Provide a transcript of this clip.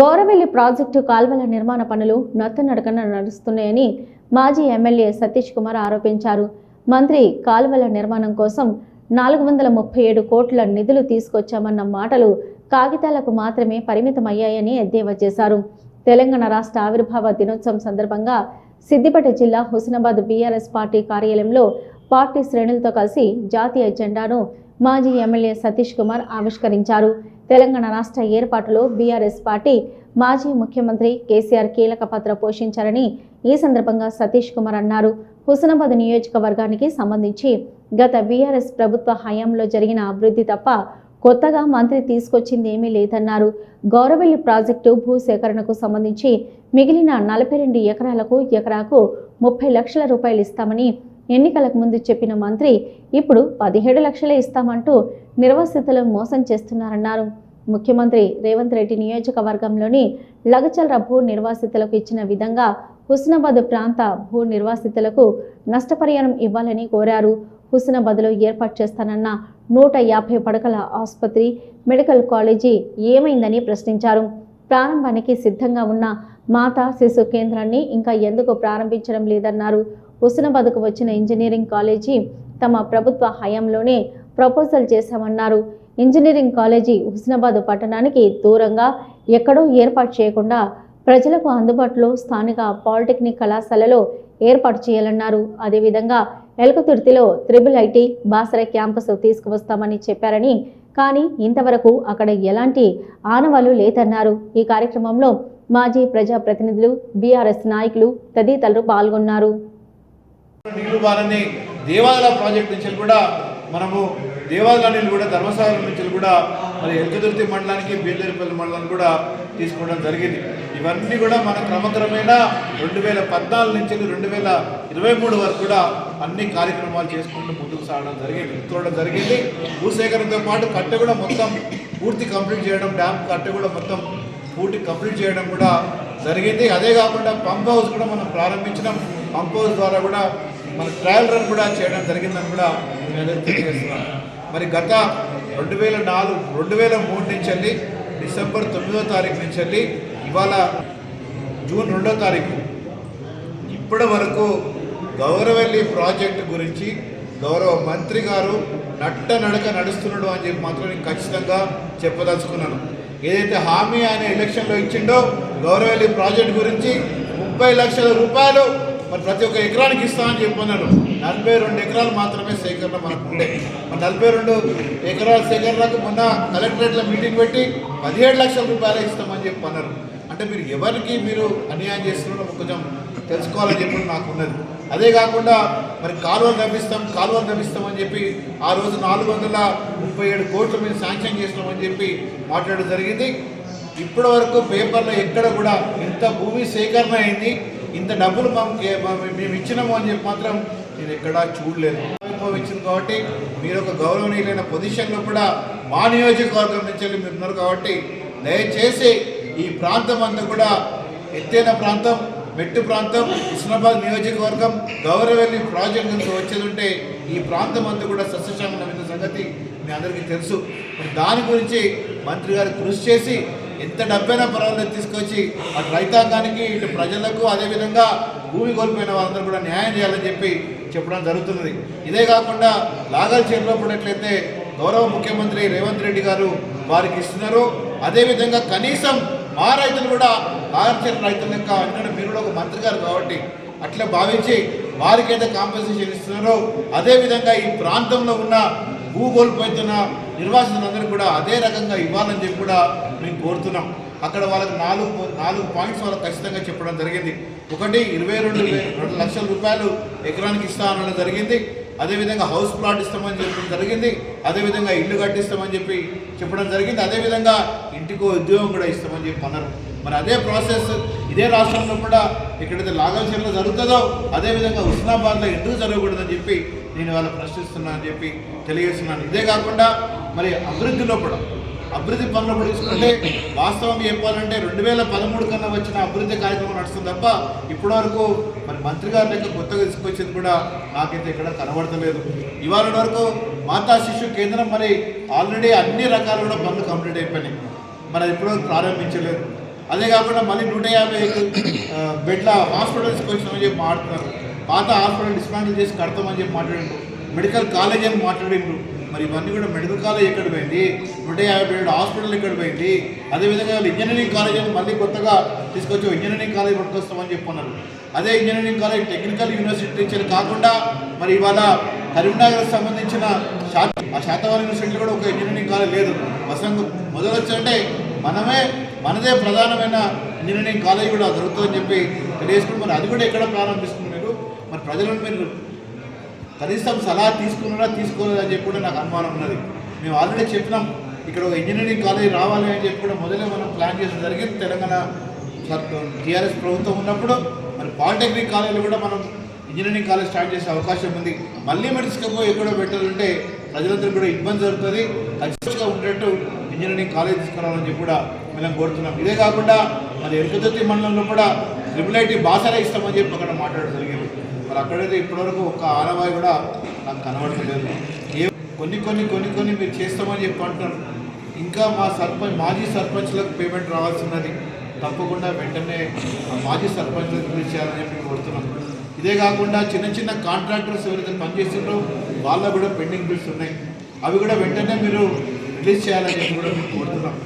Gouravelli project కాల్వల నిర్మాణ పనులు నత్తనడకన నడుస్తున్నాయని మాజీ ఎమ్మెల్యే సతీష్ కుమార్ ఆరోపించారు. మంత్రి కాల్వల నిర్మాణం కోసం నాలుగు వందల ముప్పై ఏడు కోట్ల నిధులు తీసుకొచ్చామన్న మాటలు కాగితాలకు మాత్రమే పరిమితమయ్యాయని ఎద్దేవా చేశారు. తెలంగాణ రాష్ట్ర ఆవిర్భావ దినోత్సవం సందర్భంగా సిద్దిపేట జిల్లా హుస్నాబాద్ బీఆర్ఎస్ పార్టీ కార్యాలయంలో పార్టీ శ్రేణులతో కలిసి జాతీయ జెండాను మాజీ ఎమ్మెల్యే సతీష్ కుమార్ ఆవిష్కరించారు. తెలంగాణ రాష్ట్ర ఏర్పాటులో బీఆర్ఎస్ పార్టీ మాజీ ముఖ్యమంత్రి కేసీఆర్ కీలక పాత్ర పోషించారని ఈ సందర్భంగా సతీష్ కుమార్ అన్నారు. హుసనాబాద్ నియోజకవర్గానికి సంబంధించి గత బీఆర్ఎస్ ప్రభుత్వ హయాంలో జరిగిన అభివృద్ధి తప్ప కొత్తగా మంత్రి తీసుకొచ్చింది ఏమీ లేదన్నారు. గౌరవెల్లి ప్రాజెక్టు భూసేకరణకు సంబంధించి మిగిలిన నలభై రెండు ఎకరాలకు ఎకరాకు ముప్పై లక్షల రూపాయలు ఇస్తామని ఎన్నికలకు ముందు చెప్పిన మంత్రి ఇప్పుడు పదిహేడు లక్షలే ఇస్తామంటూ నిర్వసితులను మోసం చేస్తున్నారన్నారు. ముఖ్యమంత్రి రేవంత్ రెడ్డి నియోజకవర్గంలోని లగచల్ర భూ నిర్వాసితులకు ఇచ్చిన విధంగా హుస్నాబాద్ ప్రాంత భూ నిర్వాసితులకు నష్టపరిహారం ఇవ్వాలని కోరారు. హుస్నాబాద్లో ఏర్పాటు చేస్తానన్న నూట యాభై పడకల ఆసుపత్రి మెడికల్ కాలేజీ ఏమైందని ప్రశ్నించారు. ప్రారంభానికి సిద్ధంగా ఉన్న మాతా శిశు కేంద్రాన్ని ఇంకా ఎందుకు ప్రారంభించడం లేదన్నారు. హుస్నాబాద్కు వచ్చిన ఇంజనీరింగ్ కాలేజీ తమ ప్రభుత్వ హయాంలోనే ప్రపోజల్ చేశామన్నారు. ఇంజనీరింగ్ కాలేజీ హుస్నాబాద్ పట్టణానికి దూరంగా ఎక్కడో ఏర్పాటు చేయకుండా ప్రజలకు అందుబాటులో స్థానిక పాలిటెక్నిక్ కళాశాలలో ఏర్పాటు చేయాలన్నారు. అదేవిధంగా ఎలకతుర్తిలో త్రిబుల్ ఐటీ బాసర క్యాంపస్ తీసుకువస్తామని చెప్పారని కానీ ఇంతవరకు అక్కడ ఎలాంటి ఆనవాలు లేదన్నారు. ఈ కార్యక్రమంలో మాజీ ప్రజాప్రతినిధులు బీఆర్ఎస్ నాయకులు తదితరులు పాల్గొన్నారు. నీళ్ళు బారని దేవాలయ ప్రాజెక్ట్ నుంచి కూడా మనము దేవాలయ నీళ్ళు కూడా ధర్మసాగరం నుంచి కూడా మరి ఎల్కదుర్తి మండలానికి బీలేరుపల్లి మండలానికి కూడా తీసుకోవడం జరిగింది. ఇవన్నీ కూడా మన క్రమక్రమేణ రెండు వేల పద్నాలుగు నుంచి రెండు వేల ఇరవై మూడు వరకు కూడా అన్ని కార్యక్రమాలు చేసుకుంటూ ముందుకు సాగడం జరిగింది. చూడడం జరిగింది. భూసేకరణతో పాటు కట్టె కూడా మొత్తం పూర్తి కంప్లీట్ చేయడం డ్యామ్ కట్టె కూడా మొత్తం పూర్తి కంప్లీట్ చేయడం కూడా జరిగింది. అదే కాకుండా పంప్ హౌస్ కూడా మనం ప్రారంభించడం పంప్ హౌస్ ద్వారా కూడా మన ట్రయల్ రన్ కూడా చేయడం జరిగిందని కూడా నేను తెలియజేస్తున్నాను. మరి గత రెండు వేల నాలుగు రెండు వేల మూడు నుంచి వెళ్ళి డిసెంబర్ తొమ్మిదో తారీఖు నుంచి వెళ్ళి ఇవాళ జూన్ రెండో తారీఖు. ఇప్పటి వరకు గౌరవల్లి ప్రాజెక్టు గురించి గౌరవ మంత్రి గారు నట్ట నడక నడుస్తున్నాడు అని చెప్పి మాత్రం నేను ఖచ్చితంగా చెప్పదలుచుకున్నాను. ఏదైతే హామీ ఆయన ఎలక్షన్లో ఇచ్చిండో గౌరవెల్లి ప్రాజెక్ట్ గురించి ముప్పై లక్షల రూపాయలు మరి ప్రతి ఒక్క ఎకరానికి ఇస్తామని చెప్పన్నారు నలభై రెండు ఎకరాలు మాత్రమే సేకరణ మనకు ఉండే. మరి నలభై రెండు ఎకరాల సేకరణకు మొన్న కలెక్టరేట్లో మీటింగ్ పెట్టి పదిహేడు లక్షల రూపాయలు ఇస్తామని చెప్పన్నారు. అంటే మీరు ఎవరికి మీరు అన్యాయం చేస్తున్నారో కొంచెం తెలుసుకోవాలని చెప్పి నాకు ఉన్నది. అదే కాకుండా మరి కాలువలు నవ్విస్తాం కాలువలు నవ్విస్తాం చెప్పి ఆ రోజు నాలుగు వందల ముప్పై ఏడు కోట్లు మేము శాంక్షన్ చేసినామని చెప్పి మాట్లాడడం జరిగింది. ఇప్పటి వరకు పేపర్లో ఎక్కడ కూడా ఇంత భూమి సేకరణ అయింది. ఇంత డబ్బులు మేము మేము ఇచ్చినాము అని చెప్పి మాత్రం నేను ఎక్కడా చూడలేదు. ఇచ్చింది కాబట్టి మీరు ఒక గౌరవనీయులైన పొజిషన్లో కూడా మా నియోజకవర్గం నుంచి వెళ్ళి మీరు ఉన్నారు కాబట్టి దయచేసి ఈ ప్రాంతం అంతా కూడా ఎత్తైన ప్రాంతం మెట్టు ప్రాంతం హుస్నాబాద్ నియోజకవర్గం గౌరవెల్లి ప్రాజెక్ట్ నుంచి వచ్చేది ఉంటే ఈ ప్రాంతం అంతా కూడా సస్యశ్యామలమైన సంగతి మీ అందరికీ తెలుసు. దాని గురించి మంత్రి గారు కృషి చేసి ఎంత డబ్బైనా పర్వాలేదు తీసుకొచ్చి అటు రైతాంగానికి ఇటు ప్రజలకు అదేవిధంగా భూమి కోల్పోయిన వాళ్ళందరూ కూడా న్యాయం చేయాలని చెప్పి చెప్పడం జరుగుతున్నది. ఇదే కాకుండా లాగల్ చేతిలో పడినట్లయితే గౌరవ ముఖ్యమంత్రి రేవంత్ రెడ్డి గారు వారికి ఇస్తున్నారు. అదేవిధంగా కనీసం మా రైతులు కూడా లాగల్ రైతుల యొక్క ఎందుకంటే మీరు కూడా ఒక మంత్రి గారు కాబట్టి అట్లా భావించి వారికైతే కాంపెన్సేషన్ ఇస్తున్నారో. అదేవిధంగా ఈ ప్రాంతంలో ఉన్న భూ కోల్పోతున్న నిర్వాసితులందరూ కూడా అదే రకంగా ఇవ్వాలని చెప్పి కూడా మేము కోరుతున్నాం. అక్కడ వాళ్ళకి నాలుగు నాలుగు పాయింట్స్ వాళ్ళకి ఖచ్చితంగా చెప్పడం జరిగింది. ఒకటి ఇరవై రెండు రెండు లక్షల రూపాయలు ఎకరానికి ఇస్తా అనడం జరిగింది. అదేవిధంగా హౌస్ ప్లాట్ ఇస్తామని చెప్పడం జరిగింది. అదేవిధంగా ఇల్లు కట్టిస్తామని చెప్పి చెప్పడం జరిగింది. అదేవిధంగా ఇంటికో ఉద్యోగం కూడా ఇస్తామని చెప్పి అన్నారు. మరి అదే ప్రాసెస్ ఇదే రాష్ట్రంలో కూడా ఎక్కడైతే లాగల్చర్లో జరుగుతుందో అదేవిధంగా హుస్నాబాద్లో ఎందుకు జరగకూడదని చెప్పి నేను వాళ్ళ ప్రశ్నిస్తున్నా అని చెప్పి తెలియజేస్తున్నాను. ఇదే కాకుండా మరి అభివృద్ధిలో కూడా అభివృద్ధి పనులు కూడా తీసుకుంటే వాస్తవం చెప్పాలంటే రెండు వేల పదమూడు కన్నా వచ్చిన అభివృద్ధి కార్యక్రమం నడుస్తుంది తప్ప ఇప్పటివరకు మరి మంత్రి గారి లెక్క కొత్తగా తీసుకొచ్చింది కూడా నాకైతే ఇక్కడ కనబడతలేదు. ఇవాళ వరకు మాతా శిశు కేంద్రం మరి ఆల్రెడీ అన్ని రకాల కూడా పనులు కంప్లీట్ అయిపోయినాయి. మరి అది ఇప్పటివరకు ప్రారంభించలేదు. అదే కాకుండా మళ్ళీ నూట యాభై బెడ్ల హాస్పిటల్స్ వచ్చినామని చెప్పి మాట్లాడుతున్నారు. పాత హాస్పిటల్ డిస్మాంటిల్ చేసి కడతామని చెప్పి మాట్లాడిండ్రు. మెడికల్ కాలేజ్ అని మాట్లాడిండ్రు. మరి ఇవన్నీ కూడా మెడికల్ కాలేజ్ ఎక్కడ పోయింది? నూట యాభై ఏడు హాస్పిటల్ ఎక్కడ పోయింది? అదేవిధంగా ఇంజనీరింగ్ కాలేజ్ అని మళ్ళీ కొత్తగా తీసుకొచ్చి ఇంజనీరింగ్ కాలేజ్ పట్టుకొస్తామని చెప్పన్నారు అదే ఇంజనీరింగ్ కాలేజ్ టెక్నికల్ యూనివర్సిటీ నుంచి కాకుండా మరి ఇవాళ కరీంనగర్ సంబంధించిన శాత ఆ శాతవారి యూనివర్సిటీలో కూడా ఒక ఇంజనీరింగ్ కాలేజ్ లేదు. వసంత మొదలొచ్చంటే మనమే మనదే ప్రధానమైన ఇంజనీరింగ్ కాలేజ్ కూడా దొరుకుతుందని చెప్పి తెలియజేసుకుని మరి అది కూడా ఎక్కడ ప్రారంభిస్తుంది? ప్రజలను మీరు కనీసం సలహా తీసుకున్నారా తీసుకోలేదా అని చెప్పి కూడా నాకు అనుమానం ఉన్నది. మేము ఆల్రెడీ చెప్పినాం ఇక్కడ ఒక ఇంజనీరింగ్ కాలేజ్ రావాలి అని చెప్పి కూడా మొదలే మనం ప్లాన్ చేసిన జరిగింది. తెలంగాణ టీఆర్ఎస్ ప్రభుత్వం ఉన్నప్పుడు మరి పాలిటెక్నిక్ కాలేజీలో కూడా మనం ఇంజనీరింగ్ కాలేజ్ స్టార్ట్ చేసే అవకాశం ఉంది. మళ్ళీ మీరు ఎక్కడో పెట్టాలంటే ప్రజలందరికీ కూడా ఇబ్బంది జరుగుతుంది. ఖచ్చితంగా ఉండేట్టు ఇంజనీరింగ్ కాలేజ్ తీసుకురావాలని చెప్పి కూడా మేము కోరుతున్నాం. ఇదే కాకుండా మరి ఎరుకదొత్తి మండలంలో కూడా ట్రిపుల్ ఐటీ బాసారే ఇస్తామని చెప్పి అక్కడ మాట్లాడడం జరిగింది. మరి అక్కడైతే ఇప్పటివరకు ఒక ఆనవాయి కూడా నాకు కనబడతలేదు. ఏ కొన్ని కొన్ని కొన్ని కొన్ని మీరు చేస్తామని చెప్పి అంటున్నారు. ఇంకా మా సర్పంచ్ మాజీ సర్పంచ్లకు పేమెంట్ రావాల్సినది తప్పకుండా వెంటనే మాజీ సర్పంచ్లకు రిలీజ్ చేయాలని చెప్పి కోరుతున్నాం. ఇదే కాకుండా చిన్న చిన్న కాంట్రాక్టర్స్ ఎవరైతే పనిచేస్తున్నారో వాళ్ళకు కూడా పెండింగ్ బిల్స్ ఉన్నాయి. అవి కూడా వెంటనే మీరు రిలీజ్ చేయాలని చెప్పి కూడా మేము కోరుతున్నాం.